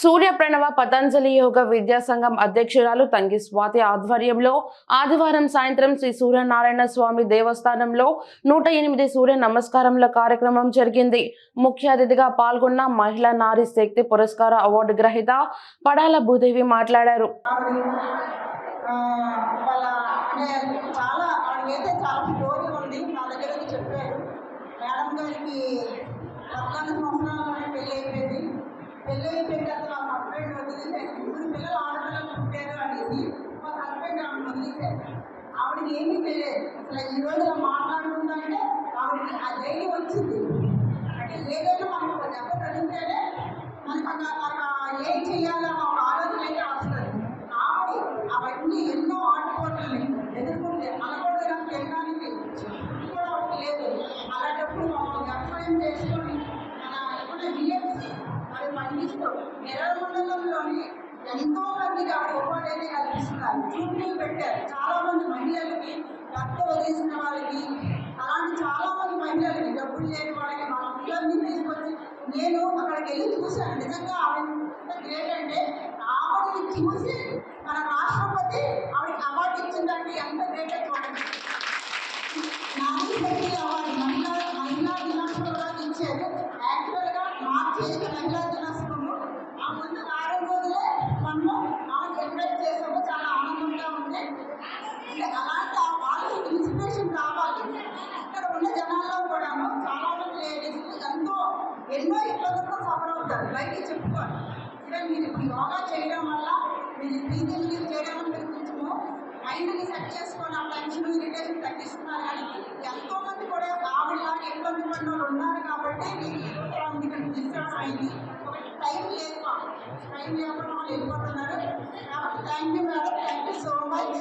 సూర్య ప్రణవ పతంజలి యోగ విద్యా సంఘం అధ్యక్షురాలు తంగి స్వాతి ఆధ్వర్యంలో ఆదివారం సాయంత్రం శ్రీ సూర్యనారాయణ స్వామి దేవస్థానంలో నూట ఎనిమిది సూర్య నమస్కారముల కార్యక్రమం జరిగింది. ముఖ్య అతిథిగా పాల్గొన్న మహిళా నారీ శక్తి పురస్కార అవార్డు గ్రహీత పడాల భూదేవి మాట్లాడారు. పెళ్ళి హస్బెండ్ వదిలేసారు ఇప్పుడు పిల్లలు ఆడపిల్లలు పుట్టారు అనేసి వాళ్ళ హస్బెండ్ ఆవిడ వదిలేశారు. ఆవిడకి ఏమీ తెలియదు. అసలు ఈ రోజు ఇలా మాట్లాడుతుందంటే ఆవిడకి ఆ ధైర్యం వచ్చింది. అంటే ఏదైనా మనకు ఒక దెబ్బ తగిలితేనే మనకు అక్కడ అక్కడ ఏం చేయాలో పండిస్తూ ఎంతో మందికి ఆవిడ ఉపాధి అయితే కల్పిస్తున్నారు. చూపులు పెట్టారు. చాలా మంది మహిళలకి రక్త వదిలేసిన వాళ్ళకి అలాంటి చాలా మంది మహిళలకి డబ్బులు లేని వాళ్ళకి మన పిల్లల్ని తీసుకొచ్చి నేను అక్కడికి వెళ్ళి చూశాను. నిజంగా ఆమె గ్రేట్ అంటే ఆవిడని చూసి మార్చి ఐదు మహిళా దినోత్సవము ఆ ముందు వారం రోజులే మనము ఆమె ఎంకరేజ్ చేసాము చాలా ఆనందంగా ఉంది. అంటే అలాంటి వాళ్ళకి ఇన్స్పిరేషన్ కావాలి ఇక్కడ ఉన్న జనాల్లో కూడాను చాలా మంది లేడీస్ ఎంతో ఎన్నో ఇబ్బందులతో సఫర్ అవుతారు. బయటికి చెప్పుకోవాలి ఈవెన్ మీరు ఇప్పుడు యోగా చేయడం వల్ల మీరు బ్రీతింగ్ చేయడం వల్ల మీరు కొంచెము మైండ్ని సెట్ చేసుకొని ఆ టెన్షన్ ఇరిటేషన్ తగ్గిస్తున్నారు. కానీ ఎంతో మంది కూడా ఆవిడలాగా ఇబ్బంది పడిన వాళ్ళు ఉన్నారు కాబట్టి అయింది ఒకటి టైం లేదు టైం లేకుండా వాళ్ళు వెళ్ళిపోతున్నారు thank you madam thank you so much